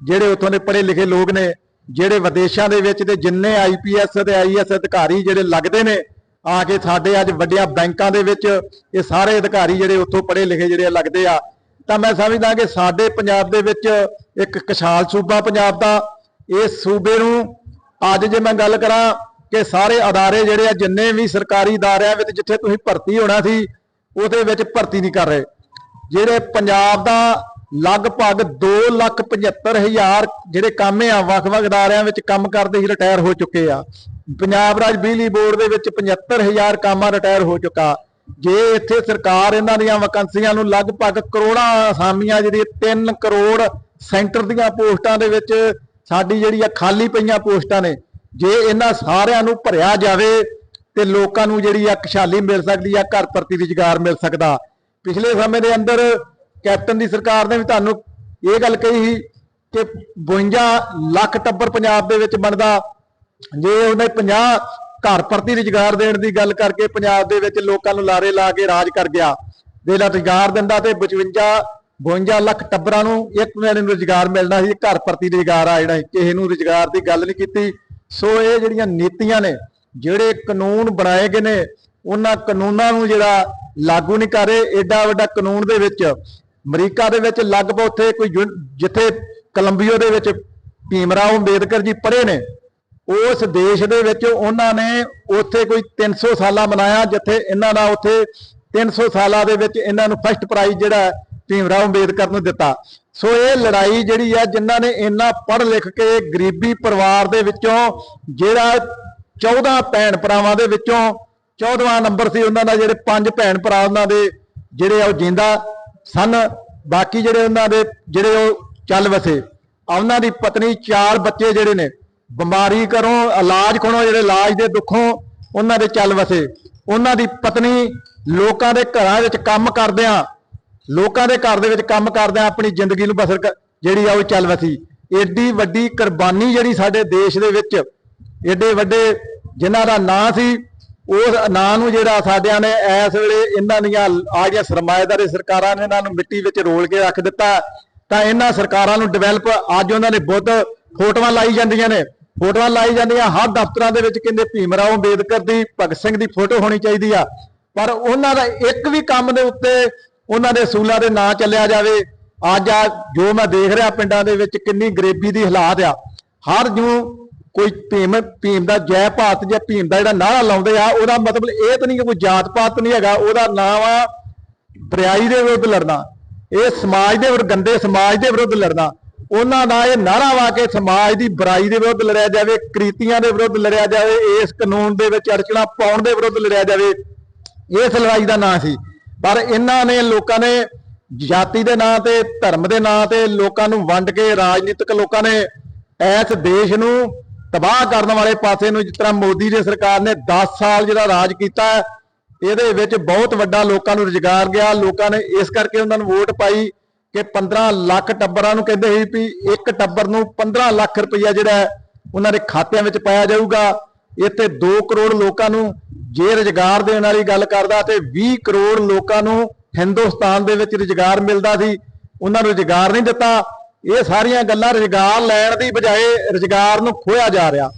ਜਿਹੜੇ ਉੱਥੋਂ ਦੇ ਪੜ੍ਹੇ ਲਿਖੇ ਲੋਕ ਨੇ, ਜਿਹੜੇ ਵਿਦੇਸ਼ਾਂ ਦੇ ਵਿੱਚ ਤੇ ਜਿੰਨੇ ਆਈਪੀਐਸ ਤੇ ਆਈਐਸ ਅਧਿਕਾਰੀ ਜਿਹੜੇ ਲੱਗਦੇ ਨੇ, ਆ ਕੇ ਸਾਡੇ ਅੱਜ ਵੱਡੀਆਂ ਬੈਂਕਾਂ ਦੇ ਵਿੱਚ ਇਹ ਸਾਰੇ ਅਧਿਕਾਰੀ ਜਿਹੜੇ ਉੱਥੋਂ ਪੜ੍ਹੇ ਲਿਖੇ ਜਿਹੜੇ ਆ ਲੱਗਦੇ ਆ। ਤਾਂ ਮੈਂ ਸਮਝਦਾ ਕਿ ਸਾਡੇ ਪੰਜਾਬ ਦੇ ਵਿੱਚ ਇੱਕ ਖੁਸ਼ਹਾਲ ਸੂਬਾ ਪੰਜਾਬ ਦਾ, ਇਸ ਸੂਬੇ ਨੂੰ ਅੱਜ ਜੇ ਮੈਂ ਗੱਲ ਕਰਾਂ ਕਿ ਸਾਰੇ ਅਦਾਰੇ ਜਿਹੜੇ ਆ, ਜਿੰਨੇ ਵੀ ਸਰਕਾਰੀ ਅਦਾਰਿਆਂ ਵਿੱਚ ਜਿੱਥੇ ਤੁਸੀਂ ਭਰਤੀ ਹੋਣਾ ਸੀ, ਉਹਦੇ ਵਿੱਚ ਭਰਤੀ ਨਹੀਂ ਕਰ ਰਹੇ। ਜਿਹੜੇ ਪੰਜਾਬ ਦਾ ਲਗਭਗ 275000 ਜਿਹੜੇ ਕੰਮ ਆ, ਵੱਖ-ਵੱਖ ਅਦਾਰਿਆਂ ਵਿੱਚ ਕੰਮ ਕਰਦੇ ਹੀ ਰਿਟਾਇਰ ਹੋ ਚੁੱਕੇ ਆ। ਪੰਜਾਬ ਰਾਜ ਬਿਜਲੀ ਬੋਰਡ ਦੇ ਵਿੱਚ 75000 ਕਾਮਾਂ ਰਿਟਾਇਰ ਹੋ ਚੁੱਕਾ। ਜੇ ਇੱਥੇ ਸਰਕਾਰ ਇਹਨਾਂ ਦੀਆਂ ਵੈਕੰਸੀਆਂ ਨੂੰ ਲਗਭਗ ਕਰੋੜਾਂ ਅਸਾਮੀਆਂ, ਜਿਹੜੀ 3 ਕਰੋੜ ਸੈਂਟਰ ਦੀਆਂ ਪੋਸਟਾਂ ਦੇ ਵਿੱਚ ਸਾਡੀ ਜਿਹੜੀ ਆ ਖਾਲੀ ਪਈਆਂ ਪੋਸਟਾਂ ਨੇ, ਜੇ ਇਹਨਾਂ ਸਾਰਿਆਂ ਨੂੰ ਭਰਿਆ ਜਾਵੇ ਤੇ ਲੋਕਾਂ ਨੂੰ ਜਿਹੜੀ ਆ ਖੁਸ਼ਹਾਲੀ ਮਿਲ ਸਕਦੀ ਆ ਘਰ ਪ੍ਰਤੀ ਰੁਜ਼ਗਾਰ ਮਿਲ ਸਕਦਾ। ਪਿਛਲੇ ਸਮੇਂ ਦੇ ਅੰਦਰ ਕੈਪਟਨ ਦੀ ਸਰਕਾਰ ਨੇ ਵੀ ਤੁਹਾਨੂੰ ਇਹ ਗੱਲ ਕਹੀ ਸੀ ਕਿ 52 ਲੱਖ ਟੱਬਰ ਪੰਜਾਬ ਦੇ ਵਿੱਚ ਬਣਦਾ ਜੇ ਉਹਨੇ 50 ਘਰ ਪ੍ਰਤੀ ਰੁਜ਼ਗਾਰ ਦੇਣ ਦੀ ਗੱਲ ਕਰਕੇ ਪੰਜਾਬ ਦੇ ਵਿੱਚ ਲੋਕਾਂ ਨੂੰ ਲਾਰੇ ਲਾ ਕੇ ਰਾਜ ਕਰ ਗਿਆ, ਦੇ ਰੁਜ਼ਗਾਰ ਦਿੰਦਾ ਤੇ 55 52 ਲੱਖ ਟੱਬਰਾਂ ਨੂੰ ਇੱਕ ਨੂੰ ਰੁਜ਼ਗਾਰ ਮਿਲਣਾ ਸੀ, ਘਰ ਪ੍ਰਤੀ ਰੁਜ਼ਗਾਰ ਆ ਜਿਹੜਾ ਸੀ। ਕਿਸੇ ਨੂੰ ਰੁਜ਼ਗਾਰ ਦੀ ਗੱਲ ਨਹੀਂ ਕੀਤੀ ਸੋ ਇਹ ਜਿਹੜੀਆਂ ਨੀਤੀਆਂ ਨੇ, ਜਿਹੜੇ ਕਾਨੂੰਨ ਬਣਾਏ ਗਏ ਨੇ, ਉਹਨਾਂ ਕਾਨੂੰਨਾਂ ਨੂੰ ਜਿਹੜਾ ਲਾਗੂ ਨਹੀਂ ਕਰ ਰਹੇ, ਏਡਾ ਵੱਡਾ ਕਾਨੂੰਨ ਦੇ ਵਿੱਚ ਅਮਰੀਕਾ ਦੇ ਵਿੱਚ ਲਗਭਗ ਉੱਥੇ ਕੋਈ ਯੂਨ- ਜਿੱਥੇ ਕੋਲੰਬੀਆ ਦੇ ਵਿੱਚ ਭੀਮਰਾਓ ਅੰਬੇਦਕਰ ਜੀ ਪੜ੍ਹੇ ਨੇ ਉਸ ਦੇਸ਼ ਦੇ ਵਿੱਚ ਉਹਨਾਂ ਨੇ ਉੱਥੇ ਕੋਈ 300 ਸਾਲਾ ਮਨਾਇਆ ਜਿੱਥੇ ਇਹਨਾਂ ਦਾ ਉੱਥੇ 300 ਸਾਲਾਂ ਦੇ ਵਿੱਚ ਇਹਨਾਂ ਨੂੰ ਫਸਟ ਪ੍ਰਾਈਜ਼ ਜਿਹੜਾ ਹੈ, ਭੀਮਰਾਓ ਅੰਬੇਦਕਰ ਨੂੰ ਦਿੱਤਾ। ਸੋ ਇਹ ਲੜਾਈ ਜਿਹੜੀ ਆ ਜਿਨ੍ਹਾਂ ਨੇ ਇੰਨਾ ਪੜ੍ਹ ਲਿਖ ਕੇ ਗਰੀਬੀ ਪਰਿਵਾਰ ਦੇ ਵਿੱਚੋਂ ਜਿਹੜਾ 14 ਭੈਣ ਭਰਾਵਾਂ ਦੇ ਵਿੱਚੋਂ 14ਵਾਂ ਨੰਬਰ ਸੀ ਉਹਨਾਂ ਦਾ ਜਿਹੜੇ ਪੰਜ ਭੈਣ ਭਰਾ ਉਹਨਾਂ ਦੇ ਜਿਹੜੇ ਆ ਉਹ ਜਿੰਦਾ। ਸਨ। ਬਾਕੀ ਜਿਹੜੇ ਉਹਨਾਂ ਦੇ, ਜਿਹੜੇ ਉਹ ਚੱਲ ਵਸੇ, ਉਹਨਾਂ ਦੀ ਪਤਨੀ, ਚਾਰ ਬੱਚੇ ਜਿਹੜੇ ਨੇ, ਬਿਮਾਰੀ ਕਰੋ ਇਲਾਜ ਖਣੋ ਜਿਹੜੇ ਇਲਾਜ ਦੇ ਦੁੱਖੋਂ ਉਹਨਾਂ ਦੇ ਚੱਲ ਵਸੇ। ਉਹਨਾਂ ਦੀ ਪਤਨੀ ਲੋਕਾਂ ਦੇ ਘਰਾਂ ਵਿੱਚ ਕੰਮ ਕਰਦਿਆਂ, ਲੋਕਾਂ ਦੇ ਘਰ ਦੇ ਵਿੱਚ ਕੰਮ ਕਰਦਿਆਂ ਆਪਣੀ ਜ਼ਿੰਦਗੀ ਨੂੰ ਬਸਰ ਕ- ਜਿਹੜੀ ਆ ਉਹ ਚੱਲ ਵਸੀ। ਏਡੀ ਵੱਡੀ ਕੁਰਬਾਨੀ ਜਿਹੜੀ ਸਾਡੇ ਦੇਸ਼ ਦੇ ਵਿੱਚ, ਏਡੇ ਵੱਡੇ ਜਿਨ੍ਹਾਂ ਦਾ ਨਾਂ ਸੀ ਉਸ ਨਾਂ ਨੂੰ ਜਿਹੜਾ ਸਾਡਿਆਂ ਨੇ ਇਸ ਵੇਲੇ ਇਹਨਾਂ ਦੀਆਂ ਆ ਜਿਹੜੀਆਂ ਸਰਮਾਏਦਾਰੀ ਸਰਕਾਰਾਂ ਨੇ ਇਹਨਾਂ ਨੂੰ ਮਿੱਟੀ ਵਿੱਚ ਰੋਲ ਕੇ ਰੱਖ ਦਿੱਤਾ, ਤਾਂ ਇਹਨਾਂ ਸਰਕਾਰਾਂ ਨੂੰ ਡਿਵੈਲਪ ਅੱਜ ਉਹਨਾਂ ਨੇ ਬੁੱਧ ਫੋਟੋਆਂ ਲਾਈ ਜਾਂਦੀਆਂ ਨੇ। ਫੋਟੋਆਂ ਲਾਈ ਜਾਂਦੀਆਂ, ਹਰ ਦਫ਼ਤਰਾਂ ਦੇ ਵਿੱਚ ਕਹਿੰਦੇ ਭੀਮ ਰਾਓ ਅੰਬੇਦਕਰ ਦੀ, ਭਗਤ ਸਿੰਘ ਦੀ ਫੋਟੋ ਹੋਣੀ ਚਾਹੀਦੀ ਆ। ਪਰ ਉਹਨਾਂ ਦਾ ਇੱਕ ਵੀ ਕੰਮ ਦੇ ਉੱਤੇ ਉਹਨਾਂ ਦੇ ਅਸੂਲਾਂ ਦੇ ਨਾਂ ਚੱਲਿਆ ਜਾਵੇ, ਅੱਜ ਆ ਜੋ ਮੈਂ ਦੇਖ ਰਿਹਾ ਪਿੰਡਾਂ ਦੇ ਵਿੱਚ ਕਿੰਨੀ ਗਰੀਬੀ ਦੀ ਹਾਲਾਤ ਆ। ਹਰ ਜੂ ਕੋਈ ਭੀਮ ਭੀਮ ਦਾ ਜੈ ਭਾਰਤ ਜਾਂ ਭੀਮ ਦਾ ਜਿਹੜਾ ਨਾਰਾ ਲਾਉਂਦੇ ਆ, ਉਹਦਾ ਮਤਲਬ ਇਹ ਤਾਂ ਨਹੀਂ ਕਿ ਕੋਈ ਜਾਤ ਪਾਤ ਨਹੀਂ ਹੈਗਾ, ਉਹਦਾ ਨਾਮ ਆ ਬਰਿਆਈ ਦੇ ਵਿਰੁੱਧ ਲੜਨਾ, ਇਹ ਸਮਾਜ ਦੇ ਵਿਰੁੱਧ, ਗੰਦੇ ਸਮਾਜ ਦੇ ਵਿਰੁੱਧ ਲੜਨਾ, ਉਹਨਾਂ ਦਾ ਇਹ ਨਾਰਾ ਵਾ ਕੇ ਸਮਾਜ ਦੀ ਬੁਰਾਈ ਦੇ ਵਿਰੁੱਧ ਲੜਿਆ ਜਾਵੇ, ਕ੍ਰੀਤੀਆਂ ਦੇ ਵਿਰੁੱਧ ਲੜਿਆ ਜਾਵੇ, ਇਸ ਕਾਨੂੰਨ ਦੇ ਵਿੱਚ ਅੜਚਣਾ ਪਾਉਣ ਦੇ ਵਿਰੁੱਧ ਲੜਿਆ ਜਾਵੇ, ਇਸ ਲੜਾਈ ਦਾ ਨਾਂ ਸੀ। ਪਰ ਇਹਨਾਂ ਨੇ ਲੋਕਾਂ ਨੇ ਜਾਤੀ ਦੇ ਨਾਂ ਤੇ, ਧਰਮ ਦੇ ਨਾਂ ਤੇ ਲੋਕਾਂ ਨੂੰ ਵੰਡ ਕੇ, ਰਾਜਨੀਤਿਕ ਲੋਕਾਂ ਨੇ ਇਸ ਦੇਸ਼ ਨੂੰ ਤਬਾਹ ਕਰਨ ਵਾਲੇ ਪਾਸੇ ਨੂੰ ਜਿਸ ਤਰ੍ਹਾਂ ਮੋਦੀ ਦੀ ਸਰਕਾਰ ਨੇ 10 ਸਾਲ ਜਿਹੜਾ ਰਾਜ ਕੀਤਾ ਹੈ, ਇਹਦੇ ਵਿੱਚ ਬਹੁਤ ਵੱਡਾ ਲੋਕਾਂ ਨੂੰ ਰੁਜ਼ਗਾਰ ਗਿਆ। ਲੋਕਾਂ ਨੇ ਇਸ ਕਰਕੇ ਉਹਨਾਂ ਨੂੰ ਵੋਟ ਪਾਈ ਕਿ 15 ਲੱਖ ਟੱਬਰਾਂ ਨੂੰ ਕਹਿੰਦੇ ਸੀ ਵੀ ਇੱਕ ਟੱਬਰ ਨੂੰ 15 ਲੱਖ ਰੁਪਈਆ ਜਿਹੜਾ ਹੈ, ਉਹਨਾਂ ਦੇ ਖਾਤਿਆਂ ਵਿੱਚ ਪਾਇਆ ਜਾਊਗਾ। ਇੱਥੇ 2 ਕਰੋੜ ਲੋਕਾਂ ਨੂੰ ਜੇ ਰੁਜ਼ਗਾਰ ਦੇਣ ਵਾਲੀ ਗੱਲ ਕਰਦਾ ਤੇ 20 ਕਰੋੜ ਲੋਕਾਂ ਨੂੰ ਹਿੰਦੁਸਤਾਨ ਦੇ ਵਿੱਚ ਰੁਜ਼ਗਾਰ ਮਿਲਦਾ ਸੀ। ਉਹਨਾਂ ਨੂੰ ਰੁਜ਼ਗਾਰ ਨਹੀਂ ਦਿੱਤਾ। ਇਹ ਸਾਰੀਆਂ ਗੱਲਾਂ ਰੁਜ਼ਗਾਰ ਲੈਣ ਦੀ ਬਜਾਏ ਰੁਜ਼ਗਾਰ ਨੂੰ ਖੋਇਆ ਜਾ ਰਿਹਾ।